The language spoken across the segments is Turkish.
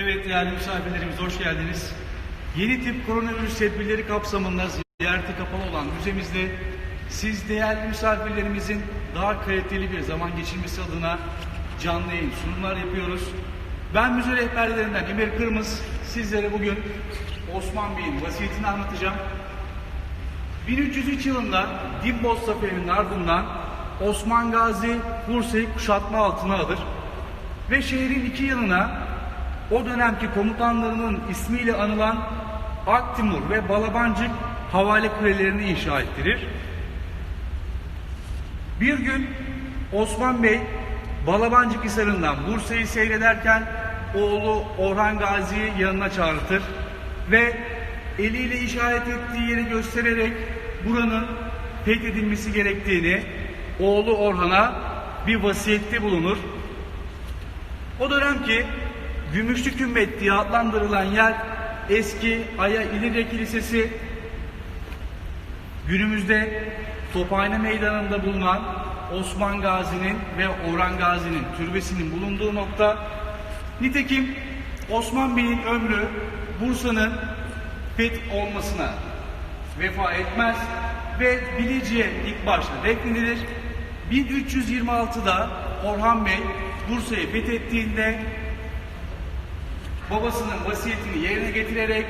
Evet değerli misafirlerimiz hoş geldiniz. Yeni tip koronavirüs tedbirleri kapsamında ziyarete kapalı olan müzemizde siz değerli misafirlerimizin daha kaliteli bir zaman geçirmesi adına canlı yayın sunumlar yapıyoruz. Ben müze rehberlerinden Emir Kırmız sizlere bugün Osman Bey'in vasiyetini anlatacağım. 1303 yılında Dimboz Zaferi'nin ardından Osman Gazi Bursa'yı kuşatma altına alır ve şehrin iki yanına o dönemki komutanlarının ismiyle anılan Aktimur ve Balabancık havale kulelerini inşa ettirir. Bir gün Osman Bey Balabancık Hisarı'ndan Bursa'yı seyrederken oğlu Orhan Gazi'yi yanına çağırtır ve eliyle işaret ettiği yeri göstererek buranın fethedilmesi gerektiğini oğlu Orhan'a bir vasiyette bulunur. O dönemki Gümüşlü Kümbet diye adlandırılan yer eski Aya İlirya Kilisesi günümüzde Tophane Meydanı'nda bulunan Osman Gazi'nin ve Orhan Gazi'nin türbesinin bulunduğu nokta. Nitekim Osman Bey'in ömrü Bursa'nın feth olmasına vefa etmez ve Bilecik'e ilk başta defnedilir. 1326'da Orhan Bey Bursa'yı fethettiğinde babasının vasiyetini yerine getirerek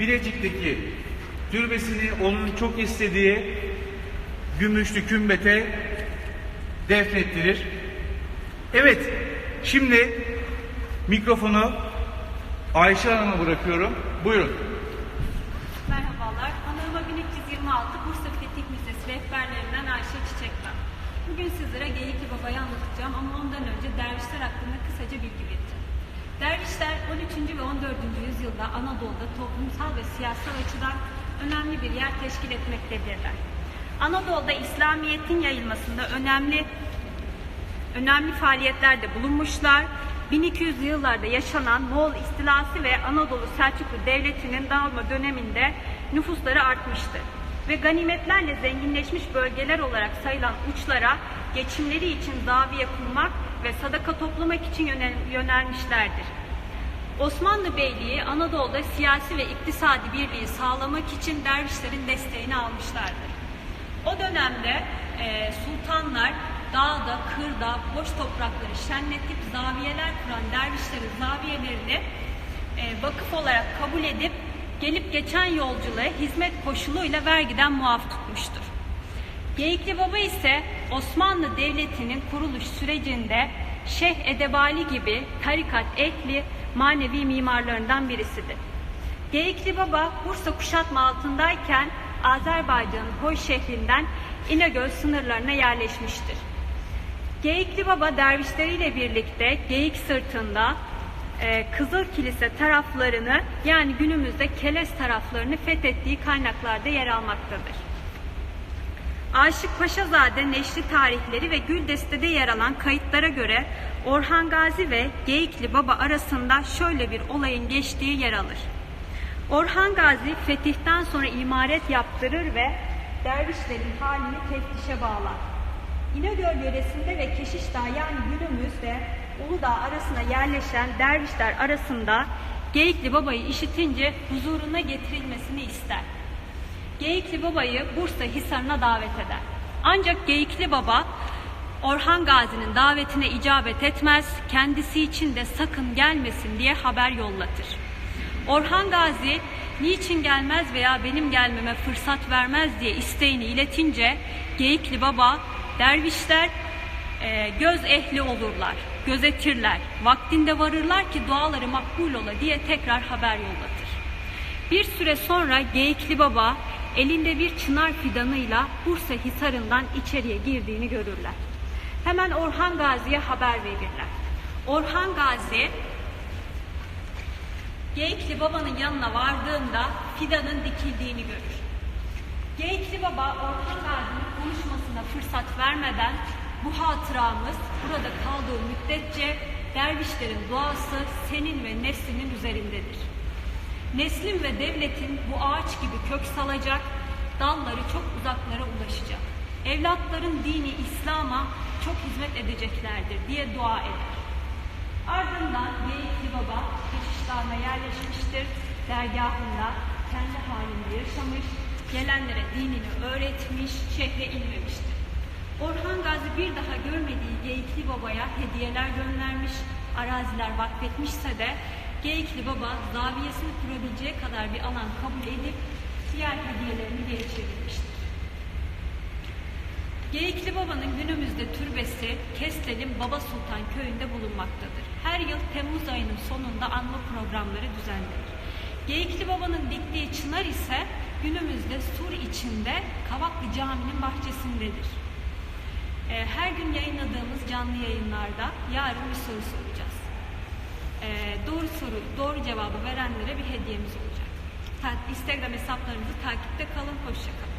Bilecik'teki türbesini onun çok istediği Gümüşlü Kümbet'e defnettirir. Evet, şimdi mikrofonu Ayşe Hanım'a bırakıyorum. Buyurun. Merhabalar. Anılma 1326 Bursa Fetih Müzesi rehberlerinden Ayşe Çiçekler. Bugün sizlere Geyikli Baba'yı anlatacağım ama ondan önce dervişler hakkında kısaca bilgi vereceğim. Dervişler 13. ve 14. yüzyılda Anadolu'da toplumsal ve siyasal açıdan önemli bir yer teşkil etmektedirler. Anadolu'da İslamiyet'in yayılmasında önemli önemli faaliyetlerde bulunmuşlar. 1200'lü yıllarda yaşanan Moğol istilası ve Anadolu Selçuklu Devleti'nin dağılma döneminde nüfusları artmıştır. Ve ganimetlerle zenginleşmiş bölgeler olarak sayılan uçlara geçimleri için zaviye kurmak ve sadaka toplamak için yönel- yönelmişlerdir. Osmanlı Beyliği Anadolu'da siyasi ve iktisadi birliği sağlamak için dervişlerin desteğini almışlardır. O dönemde e, sultanlar dağda, kırda, boş toprakları şenletip zaviyeler kuran dervişlerin zaviyelerini e, vakıf olarak kabul edip gelip geçen yolculara hizmet koşuluyla vergiden muaf tutmuştur. Geyikli Baba ise Osmanlı Devleti'nin kuruluş sürecinde Şeyh Edebali gibi tarikat ehli manevi mimarlarından birisidir. Geyikli Baba Bursa kuşatma altındayken Azerbaycan'ın Hoy şehrinden İnegöl sınırlarına yerleşmiştir. Geyikli Baba dervişleriyle birlikte Geyik Sırtı'nda e, Kızıl Kilise taraflarını yani günümüzde Keles taraflarını fethettiği kaynaklarda yer almaktadır. Aşık Paşazade neşri tarihleri ve Güldeste'de yer alan kayıtlara göre Orhan Gazi ve Geyikli Baba arasında şöyle bir olayın geçtiği yer alır. Orhan Gazi fetihten sonra imaret yaptırır ve dervişlerin halini teftişe bağlar. İnegöl yöresinde ve Keşişdağ yani günümüzde Uludağ arasına yerleşen dervişler arasında Geyikli Baba'yı işitince huzuruna getirilmesini ister. Geyikli Baba'yı Bursa Hisarı'na davet eder. Ancak Geyikli Baba Orhan Gazi'nin davetine icabet etmez, kendisi için de sakın gelmesin diye haber yollatır. Orhan Gazi niçin gelmez veya benim gelmeme fırsat vermez diye isteğini iletince Geyikli Baba dervişler e, göz ehli olurlar, gözetirler, vaktinde varırlar ki duaları makbul ola diye tekrar haber yollatır. Bir süre sonra Geyikli Baba elinde bir çınar fidanıyla Bursa Hisarı'ndan içeriye girdiğini görürler. Hemen Orhan Gazi'ye haber verirler. Orhan Gazi Geyikli Baba'nın yanına vardığında fidanın dikildiğini görür. Geyikli Baba Orhan Gazi'nin konuşmasına fırsat vermeden bu hatıramız burada kaldığı müddetçe dervişlerin duası senin ve neslinin üzerindedir. Neslin ve devletin bu ağaç gibi kök salacak, dalları çok uzaklara ulaşacak. Evlatların dini İslam'a çok hizmet edeceklerdir diye dua eder. Ardından Geyikli Baba kışlarına yerleşmiştir. Dergahında kendi halinde yaşamış, gelenlere dinini öğretmiş, şehre inmemiştir. Orhan Gazi bir daha görmediği Geyikli Baba'ya hediyeler göndermiş, araziler vakfetmişse de Geyikli Baba zaviyesini kurabileceği kadar bir alan kabul edip diğer hediyelerini geri çevirmiştir. Geyikli Baba'nın günümüzde türbesi Kestel'in Baba Sultan köyünde bulunmaktadır. Her yıl Temmuz ayının sonunda anma programları düzenlenir. Geyikli Baba'nın diktiği çınar ise günümüzde sur içinde Kavaklı Camii'nin bahçesindedir. Ee, Her gün yayınladığımız canlı yayınlarda yarın bir soru soracağız. Ee, Doğru soru, doğru cevabı verenlere bir hediyemiz olacak. Ta- Instagram hesaplarımızı takipte kalın, hoşça kalın.